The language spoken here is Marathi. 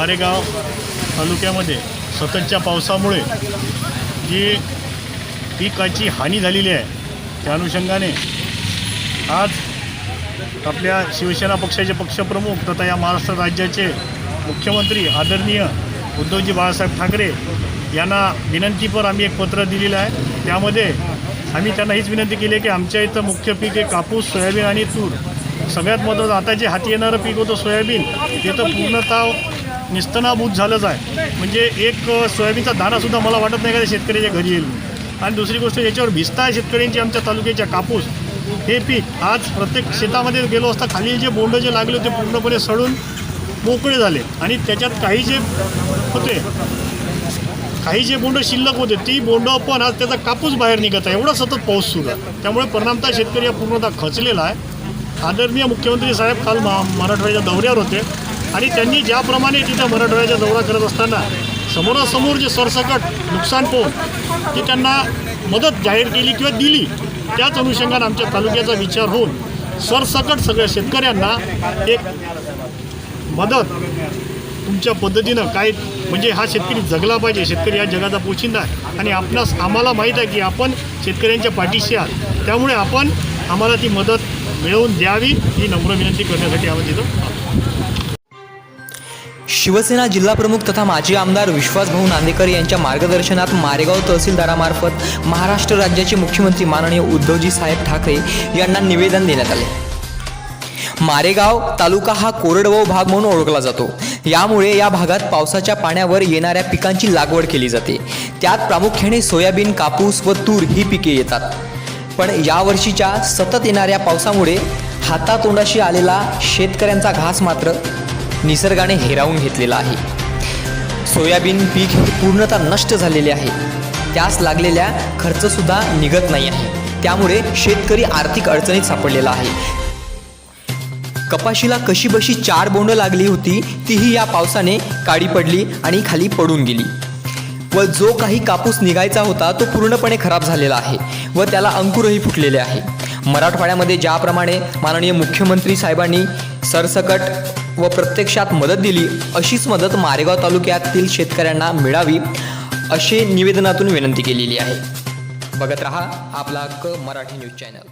मारेगाव तालुक्यामध्ये सततच्या पावसामुळे जी पिकाची हानी झालेली आहे त्या अनुषंगाने आज आपल्या शिवसेना पक्षाचे पक्षप्रमुख तथा या महाराष्ट्र राज्याचे मुख्यमंत्री आदरणीय उद्धवजी बाळासाहेब ठाकरे यांना विनंतीपर आम्ही एक पत्र दिलेलं आहे. त्यामध्ये आम्ही त्यांना हीच विनंती केली आहे की आमच्या इथं मुख्य पीक आहे कापूस सोयाबीन आणि तूर. सगळ्यात महत्त्वाचं आता जे हाती येणारं पीक होतं सोयाबीन ते तर पूर्णतः निस्तनाभूत झालंच आहे. म्हणजे एक सोयाबीनचा दाणासुद्धा मला वाटत नाही का शेतकऱ्याच्या घरी येईल. आणि दुसरी गोष्ट याच्यावर भिजता आहे शेतकऱ्यांची आमच्या तालुक्याच्या कापूस. हे पीक आज प्रत्येक शेतामध्ये गेलो असता खाली जे बोंड जे लागले होते पूर्णपणे सडून मोकळे झाले. आणि त्याच्यात काही जे होते काही जे बोंड शिल्लक होते ती बोंड पण आज त्याचा कापूस बाहेर निघत आहे. एवढा सतत पाऊस सुरू आहे. त्यामुळे परिणामतः शेतकरी हा पूर्णतः खचलेला आहे. आदरणीय मुख्यमंत्री साहेब काल मा मराठवाड्याच्या दौऱ्यावर होते. आणि त्यांनी ज्याप्रमाणे तिथं मराठवाड्याचा दौरा करत असताना समोरासमोर जे सरसकट नुकसान पाहून ती त्यांना मदत जाहीर केली किंवा दिली त्याच अनुषंगानं आमच्या तालुक्याचा विचार होऊन सरसकट सगळ्या शेतकऱ्यांना एक मदत तुमच्या पद्धतीनं काय म्हणजे हा शेतकरी जगला पाहिजे शेतकरी हा जगाचा पोशिंदा आहे. आणि आपणास आम्हाला माहीत आहे की आपण शेतकऱ्यांच्या पाठीशी आहात. त्यामुळे आपण आम्हाला ती मदत मिळवून द्यावी ही नम्र विनंती करण्यासाठी आम्ही तिथं शिवसेना जिल्हाप्रमुख तथा माजी आमदार विश्वासभाऊ नांदेकर यांच्या मार्गदर्शनात मारेगाव तहसीलदारामार्फत महाराष्ट्र राज्याचे मुख्यमंत्री माननीय उद्धवजी साहेब ठाकरे यांना निवेदन देण्यात आले. मारेगाव तालुका हा कोरडवाहू भाग म्हणून ओळखला जातो. यामुळे या भागात पावसाच्या पाण्यावर येणाऱ्या पिकांची लागवड केली जाते. त्यात प्रामुख्याने सोयाबीन कापूस व तूर ही पिके येतात. पण यावर्षीच्या सतत येणाऱ्या पावसामुळे हातातोंडाशी आलेला शेतकऱ्यांचा घास मात्र निसर्गाने हेरावून घेतलेला आहे. सोयाबीन पीक हे पूर्णतः नष्ट झालेले आहे. त्यास लागलेल्या खर्चसुद्धा निघत नाही आहे. त्यामुळे शेतकरी आर्थिक अडचणीत सापडलेला आहे. कपाशीला कशी बशी चार बोंड लागली होती तीही या पावसाने काळी पडली आणि खाली पडून गेली. व जो काही कापूस निघायचा होता तो पूर्णपणे खराब झालेला आहे व त्याला अंकुरही फुटलेले आहे. मराठवाड्यामध्ये ज्याप्रमाणे माननीय मुख्यमंत्री साहेबांनी सरसकट व प्रत्यक्षात मदत दिली. अशीच मदत मारेगाव तालुक्यातील शेतकऱ्यांना मिळावी असे निवेदनातून विनंती केलेली आहे. बघत रहा आपला क मराठी न्यूज चॅनल.